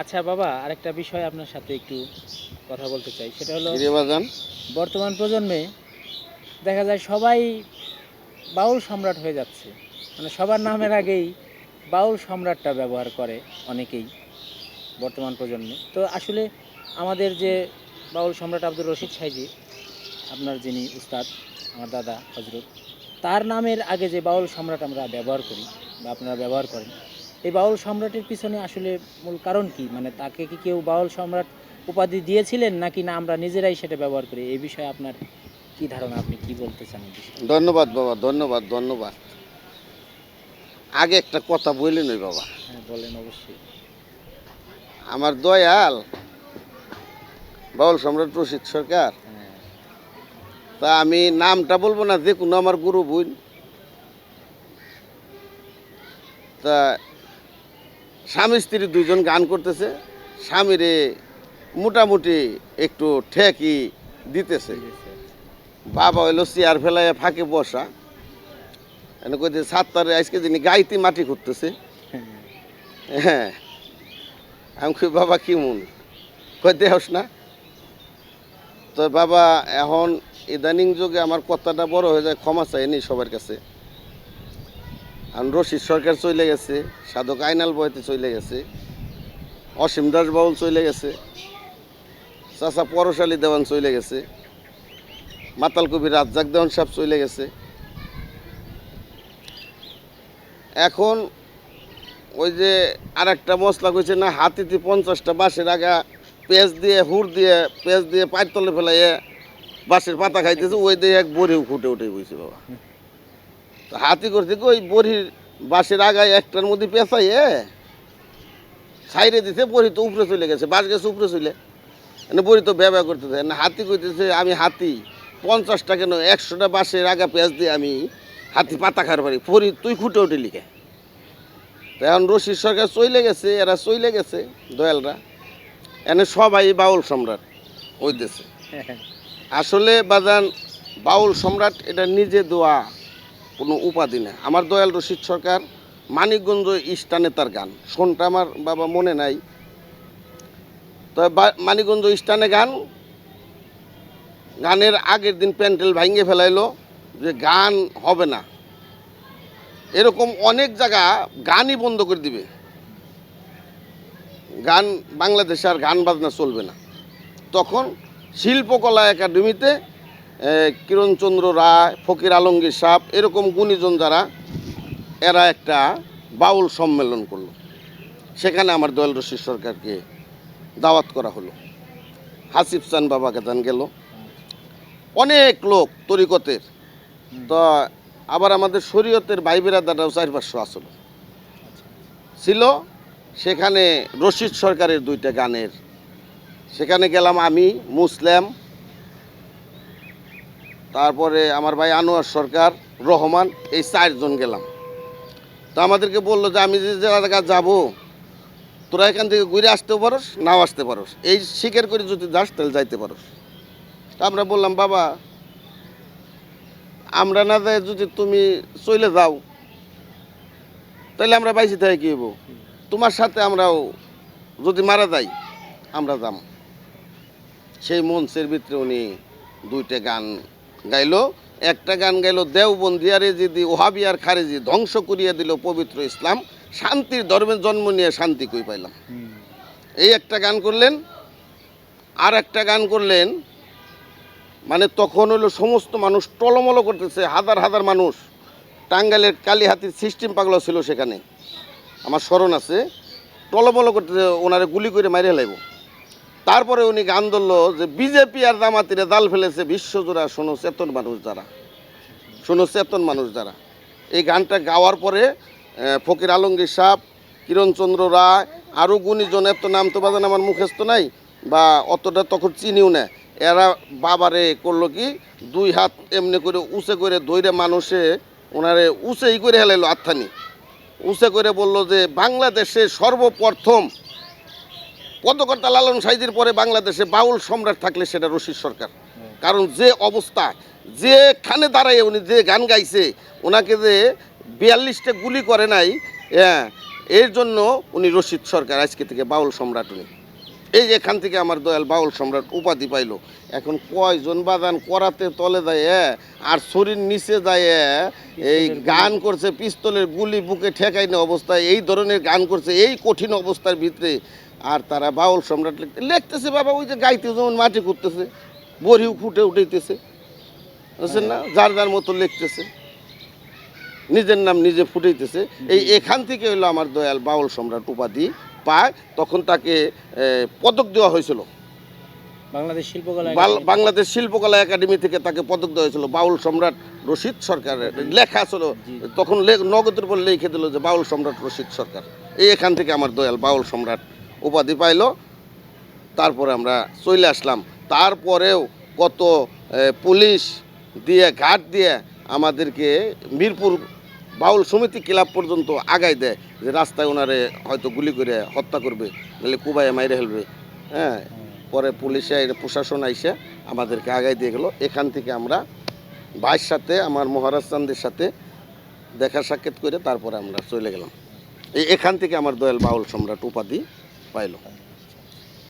আচ্ছা বাবা আরেকটা বিষয় আপনার সাথে একটু কথা বলতে চাই। সেটা হলো বর্তমান প্রজন্মে দেখা যায় সবাই বাউল সম্রাট হয়ে যাচ্ছে। মানে সবার নামের আগেই বাউল সম্রাটটা ব্যবহার করে অনেকেই বর্তমান প্রজন্মে। তো আসলে আমাদের যে বাউল সম্রাট আব্দুর রশিদ সাইজি আপনার যিনি উস্তাদ আমার দাদা হজরত তার নামের আগে যে বাউল সম্রাট আমরা ব্যবহার করি বা আপনারা ব্যবহার করেন এই বাউল সম্রাটের পিছনে আসলে মূল কারণ কি? মানে তাকে কি কেউ বাউল সম্রাট উপাধি দিয়েছিলেন নাকি না আমরা নিজেরাই সেটা ব্যবহার করি? এই বিষয়ে আপনার কি ধারণা? আপনি কি বলতে চান ধন্যবাদ বাবা ধন্যবাদ ধন্যবাদ। আগে একটা কথা বললেন ওই বাবা। হ্যাঁ বলেন অবশ্যই। আমার দয়াল বাউল সম্রাট রশিদ সরকার। হ্যাঁ। তা আমি নামটা বলব না যে কোনো আমার গুরু বোন তা স্বামী স্ত্রী দুজন গান করতেছে স্বামীরে মোটামুটি একটু ঠেকি দিতেছে। বাবা হইল চেয়ার ফেলায় ফাঁকে বসা। এনে কইতে সাতটারে আজকে যিনি গাইতে মাটি করতেছে হ্যাঁ, আমি কই বাবা কি মন? কই দেহস না। তো বাবা এখন ইদানিং যুগে আমার কথাটা বড় হয়ে যায় ক্ষমা চাইনি সবার কাছে। এখন রশিদ সরকার চলে গেছে, সাধক আইনাল বয়তে চলে গেছে, অসীম দাস বাউল চলে গেছে, চাচা পরশালী দেওয়ান চলে গেছে, মাতাল কবি রাজ্জাক দেওয়ান সাহেব চলে গেছে। এখন ওই যে আর একটা মশলা কইছে না, হাতিতে পঞ্চাশটা বাঁশের আগা পেঁয়াজ দিয়ে হুড় দিয়ে, পেঁয়াজ দিয়ে পায়ের তলে ফেলাইয়ে বাঁশের পাতা খাইতেছে, ওই দিয়ে এক বড়ি ফুটে উঠে বইছে বাবা। তো হাতি করছে ওই বড়ির বাঁশের আগায় একটার মধ্যে পেঁচাইয়ে সাইরে দিছে বড়ি তো উপরে চলে গেছে বাস গেছে উপরে চলে। মানে বড়ি তো ব্যবহার করতেছে না। হাতি কইতেছে আমি হাতি পঞ্চাশটা কেন একশোটা বাঁশের আগা পেঁয়াজ দিয়ে আমি হাতি পাতা খার পারি পরি তুই খুঁটে উঠে লিখে। তো এখন রশিদ সরকার চলে গেছে এরা চলে গেছে দয়ালরা। এনে সবাই বাউল সম্রাট ওই দেশে হ্যাঁ, আসলে বাজান বাউল সম্রাট এটা নিজে দেওয়া কোনো উপাধি না আমার দয়াল রশিদ সরকার মানিকগঞ্জ ইস্টানে তার গান। শোনটা আমার বাবা মনে নাই। তবে মানিকগঞ্জ ইস্টানে গান, গানের আগের দিন প্যান্ডেল ভাঙিয়ে ফেলাইলো যে গান হবে না। এরকম অনেক জায়গা গানই বন্ধ করে দিবে। গান বাংলাদেশে আর গান বাজনা চলবে না। তখন শিল্পকলা একাডেমিতে কিরণচন্দ্র রায়, ফকির আলমগীর সাহ, এরকম গুণীজন যারা, এরা একটা বাউল সম্মেলন করল। সেখানে আমার দয়াল রশিদ সরকারকে দাওয়াত করা হলো। হাসিফ চান বাবাকে দান গেল। অনেক লোক তরিকতের। তো আবার আমাদের শরীয়তের বাইবেরা দাদাও চার পাঁচশো আসলো। ছিল, সেখানে রশিদ সরকারের দুইটা গানের। সেখানে গেলাম আমি, মুসলিম তারপরে আমার ভাই আনোয়ার সরকার, রহমান, এই চারজন গেলাম। তো আমাদেরকে বলল যে, আমি যে জায়গা যাব, তোরা এখান থেকে ঘুরে আসতেও পারোস, নাও আসতে পারোস। এই স্বীকার করে যদি যাস, তাহলে যাইতে পারোস। তা আমরা বললাম, বাবা, আমরা না যাই যদি তুমি চলে যাও, তাহলে আমরা বাইসে থেকে কি হব তোমার সাথে আমরাও যদি মারা যাই, আমরা যাম। সেই মঞ্চের ভিতরে উনি দুইটা গান গাইলো, একটা গান গাইলো দেওবন্দিয়ারে যদি ওহাবিয়ার খারেজি, ধ্বংস করিয়া দিল পবিত্র ইসলাম, শান্তির ধর্মের জন্ম নিয়ে শান্তি কই পাইলাম? এই একটা গান করলেন, আর একটা গান করলেন মানে তখন হলো সমস্ত মানুষ টলমলো করতেছে, হাজার হাজার মানুষ। টাঙ্গাইলের কালীহাতির সিস্টেম পাগলা ছিল সেখানে। আমার স্মরণ আছে, টলমলো করতেছে, ওনারে গুলি করে মাইরে লাইব তারপরে উনি গান ধরলো যে বিজেপি আর জামাতিরে জাল ফেলেছে, বিশ্বজোড়া শোনো চেতন মানুষ যারা। শোনো চেতন মানুষ যারা। এই গানটা গাওয়ার পরে ফকির আলমগীর সাহ কিরণচন্দ্র রায় আরও গুণীজন, এত নাম তো বাজান আমার মুখস্থ নাই, বা অতটা তখন চিনিও না। এরা বাবারে করল কি, দুই হাত এমনি করে উঁচে করে ধৈরে মানুষে ওনারে উঁচেই করে হেলাইলো আত্মানি উঁচে করে বলল যে বাংলাদেশে সর্বপ্রথম পদকর্তা লালন সাইদির পরে বাংলাদেশে বাউল সম্রাট থাকলে সেটা রশিদ সরকার। কারণ যে অবস্থা যেখানে দাঁড়ায় উনি, যে গান গাইছে, ওনাকে যে বিয়াল্লিশটা গুলি করে নাই হ্যাঁ এর জন্য উনি রশিদ সরকার আজকে থেকে বাউল সম্রাট উনি। এই যে এখান থেকে আমার দয়াল বাউল সম্রাট উপাধি পাইলো। এখন কয়জন বাদান করাতে তলে দেয় আর শরীর নিচে যায় এই গান করছে, পিস্তলের গুলি বুকে ঠেকাই না অবস্থায়, এই ধরনের গান করছে, এই কঠিন অবস্থার ভিতরে আর তারা বাউল সম্রাট লিখতে লিখতেছে বাবা ওই যে গাইতে যেমন মাটি করতেছে বড়িও ফুটে উঠাইতেছে। বুঝছেন না? যার যার মতো লিখতেছে। নিজের নাম নিজে ফুটাইতেছে। এই এখান থেকে হলো আমার দয়াল বাউল সম্রাট উপাধি পায়। তখন তাকে পদক দেওয়া হয়েছিল। বাংলাদেশ শিল্পকলা বাংলাদেশ শিল্পকলা একাডেমি থেকে তাকে পদক দেওয়া হয়েছিল বাউল সম্রাট রশিদ সরকারের। লেখা ছিল তখন নগদের উপর লিখে দিল যে বাউল সম্রাট রশিদ সরকার। এই এখান থেকে আমার দয়াল বাউল সম্রাট উপাধি পাইলো। তারপরে আমরা চলে আসলাম। তারপরেও কত পুলিশ দিয়ে, ঘাট দিয়ে আমাদেরকে মিরপুর বাউল সমিতি ক্লাব পর্যন্ত আগাই দেয় যে রাস্তায় ওনারে হয়তো গুলি করে হত্যা করবে, নাহলে কুবাইয়ে মাইরে ফেলবে। হ্যাঁ পরে পুলিশে প্রশাসন আইসে আমাদেরকে আগাই দিয়ে গেল। এখান থেকে আমরা ভাইয়ের সাথে, আমার মহারাজ চান্দের সাথে দেখা সাক্ষাৎ করে তারপরে আমরা চলে গেলাম। এখান থেকে আমার দয়াল বাউল সম্রাট উপাধি পাইলো